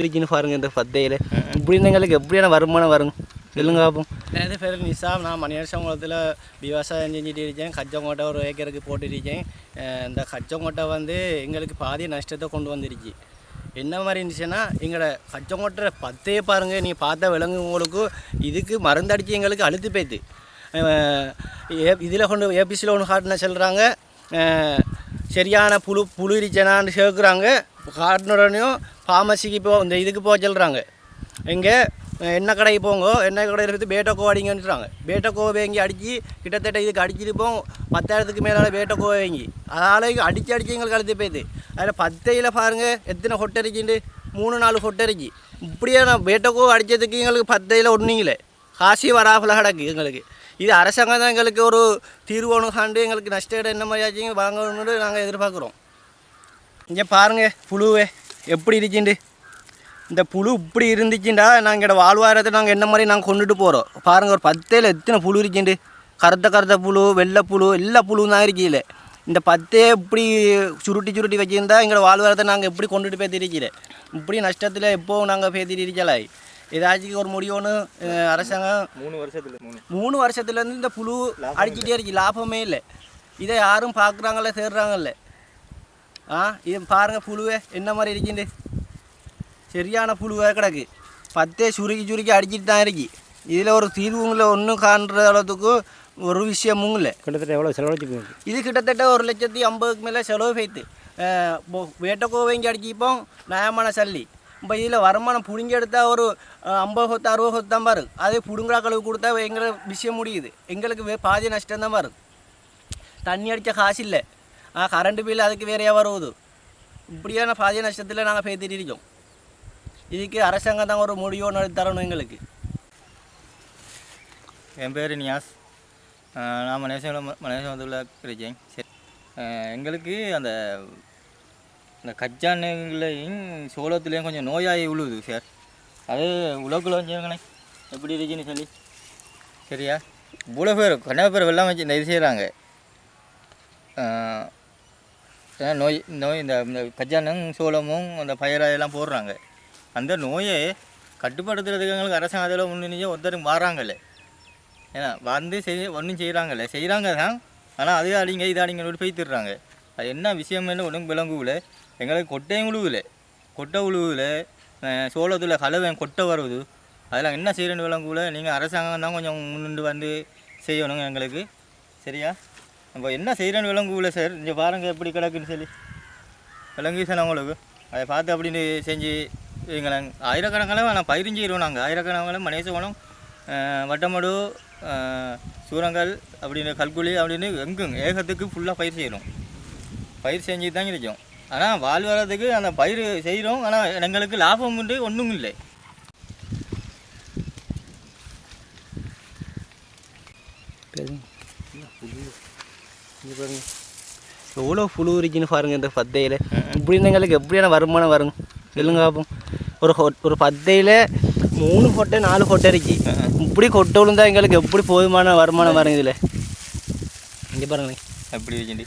இருக்குன்னு பாருங்கள் இந்த பத்தையில் இப்படி எங்களுக்கு எப்படியான வருமானம் வரும்? சொல்லுங்க பார்ப்போம் எனது பேர் நிசாம் நான் மணியரசங்குளத்தில் விவசாயம் செஞ்சுட்டு இருக்கேன். கச்சங்கோட்டை ஒரு ஏக்கருக்கு போட்டுருக்கேன். இந்த கச்சங்கோட்டை வந்து எங்களுக்கு பாதி நஷ்டத்தை கொண்டு வந்துருச்சு. என்ன மாதிரி இருந்துச்சுன்னா எங்களோட கச்சங்கோட்டை பத்தையே பாருங்கள் நீ பார்த்த விலங்குங்களுக்கு இதுக்கு மருந்தடிச்சு எங்களுக்கு அழுத்து போய்த்து இதில் கொண்டு ஏபிசியில் ஒன்று காட்டின சொல்கிறாங்க சரியான புழு புழு இருச்சேனான்னு சேர்க்குறாங்க காட்டினுடனையும் ஃபார்மசிக்கு போ இந்த இதுக்கு போக சொல்கிறாங்க இங்கே எண்ணெய் கடைக்கு போங்க எண்ணெய் கடையில் இருந்து பேட்டக்கோ அடிங்கன்றாங்க பேட்டக்கோ வாங்கி அடித்து கிட்டத்தட்ட இதுக்கு அடிச்சுட்டு போங்க பத்தாயிரத்துக்கு மேலே பேட்டக்கோ வாங்கி. அதனால் அடித்து அடித்து எங்களுக்கு கழுத்து போயிடுது அதில் பத்தையில் பாருங்கள் எத்தனை ஹொட்டரிச்சுண்டு மூணு நாலு ஹொட்டரிச்சு இப்படியே நான் பேட்டக்கோ அடித்ததுக்கு எங்களுக்கு பத்தையில் ஒன்றுங்களே காசி வராஃபில் கிடக்கு எங்களுக்கு. இது அரசாங்கம் தான் எங்களுக்கு ஒரு தீர்வு ஒன்று காண்டு எங்களுக்கு நஷ்டம் என்ன மாதிரி ஆச்சு வாங்கணும்னு நாங்கள் எதிர்பார்க்குறோம். இங்கே பாருங்க புழுவே எப்படி இருக்குண்டு? இந்த புழு இப்படி இருந்துச்சுண்டா நாங்கள் வாழ்வாரத்தை நாங்கள் என்ன மாதிரி நாங்கள் கொண்டுட்டு போகிறோம் பாருங்க ஒரு பத்தையில் எத்தனை புழு இருக்குண்டு? கருத்த கருத்த புழு வெள்ளை புழு எல்லா புழு தான் இருக்கீங்களே இந்த பத்தே இப்படி சுருட்டி சுருட்டி வச்சுருந்தா எங்களோட வாழ்வாரத்தை நாங்கள் எப்படி கொண்டுட்டு போய் திரிக்கல இப்படி நஷ்டத்தில் எப்போ நாங்கள் பேத்திட்டு இருக்கலாய் ஏதாச்சும் ஒரு முடிவுன்னு அரசாங்கம் மூணு வருஷத்துல மூணு. மூணு வருஷத்துலேருந்து இந்த புழு அடிச்சிட்டே இருக்கு லாபமே இல்லை. இதை யாரும் பார்க்குறாங்கல்ல தேடுறாங்கல்ல? ஆ இது பாருங்க புழுவே என்ன மாதிரி இருக்குண்டு சரியான புழுவே கிடக்கு பத்தே சுருக்கி சுருக்கி அடிச்சிட்டு தான் இருக்கு இதில் ஒரு தீர்வும் இல்லை ஒன்றும் காண்ற அளவுக்கு ஒரு விஷயமும் இல்லை கிட்டத்தட்ட எவ்வளோ செலவழிச்சு இது கிட்டத்தட்ட ஒரு லட்சத்தி ஐம்பதுக்கு மேலே செலவு போய்த்து வேட்டக்கோ வாங்கி அடிச்சிப்போம் நியாயமான சல்லி இப்போ இதில் வருமானம் பிடுங்கி எடுத்தால் ஒரு ஐம்பது கொத்து அறுபது கொத்து தான் பாரு அதே பிடுங்குறா கழுவு கொடுத்தா எங்களை விஷயம் முடியுது எங்களுக்கு பாதி நஷ்டம் தான் பாரு தண்ணி அடித்த காசு இல்லை கரண்ட் பில் அதுக்கு வேறையாக வருவது இப்படியான பாதி நஷ்டத்தில் நாங்கள் பேத்திட்டு இருக்கோம் இதுக்கு அரசாங்கம் தான் ஒரு முடிவு ஒன்று தரணும் எங்களுக்கு என் பேர் நியாஸ் நான் மலேசியாவில் மலேசியாவில் இருக்கேன் சரி எங்களுக்கு அந்த இந்த கச்சானைகளையும் சோளத்துலேயும் கொஞ்சம் நோயாகி உழுவுது சார் அது உலகுல வச்சுருக்கணே எப்படி இருக்குன்னு சொல்லி சரியா இவ்வளோ பேர் கண்ணா பேர் வெள்ளம் வச்சு இந்த இது செய்கிறாங்க நோய் நோய் இந்த இந்த கச்சானும் சோளமும் அந்த பயிரை எல்லாம் போடுறாங்க. அந்த நோயை கட்டுப்படுத்துறதுக்கு எங்களுக்கு அரசாங்கத்தில் முன்னணியே ஒருத்தர் மாறாங்கல்ல ஏன்னா வந்து செய் ஒன்றும் செய்கிறாங்கல்ல செய்கிறாங்க தான் ஆனால் அது அடிங்க இது அடிங்கன்னு போய்த்துடுறாங்க அது என்ன விஷயம்னு ஒன்றும் விளங்குவில எங்களுக்கு கொட்டையும் உழுவுல. கொட்டை உழுவுல சோளத்தில் கலவன் கொட்டை வருது. அதெல்லாம் என்ன செய்கிறேன்னு விளங்குவில நீங்கள் அரசாங்கம் தான் கொஞ்சம் முன்னின்று வந்து செய்யணுங்க எங்களுக்கு. சரியா? நம்ம என்ன செய்கிறேன்னு விளங்குவில சார். இங்கே பாருங்கள் எப்படி கிடக்குன்னு சொல்லி. விளங்கு சார் உங்களுக்கு அதை பார்த்து அப்படின்னு செஞ்சு எங்களை ஆயிரக்கணக்கில் நான் பயிரும் செய்கிறோம் நாங்கள் ஆயிரக்கணக்கில் மனேசவனம் வட்டமடு சூரங்கல் அப்படின்னு கல்குழி அப்படின்னு எங்கும் ஏகத்துக்கு ஃபுல்லாக பயிர் செய்கிறோம் பயிர் செஞ்சு தான் இருக்கோம். ஆனால் வாழ்வாரத்துக்கு அந்த பயிர் செய்கிறோம் ஆனால் எங்களுக்கு லாபம் உண்டு ஒன்றும் இல்லை. எவ்வளோ புழு இருக்குன்னு பாருங்கள் இந்த பத்தையில். இப்படி எங்களுக்கு எப்படியான வருமானம் வரும்? சொல்லுங்க பார்ப்போம் ஒரு ஹொ- ஒரு பத்தையில் மூணு கொட்டை நாலு கொட்டை இருக்கு. இப்படி கொட்டை விழுந்தா எங்களுக்கு எப்படி போதுமான வருமானம் வரும் இதில்? இங்கே பாருங்களேன். அப்படி வச்சுட்டு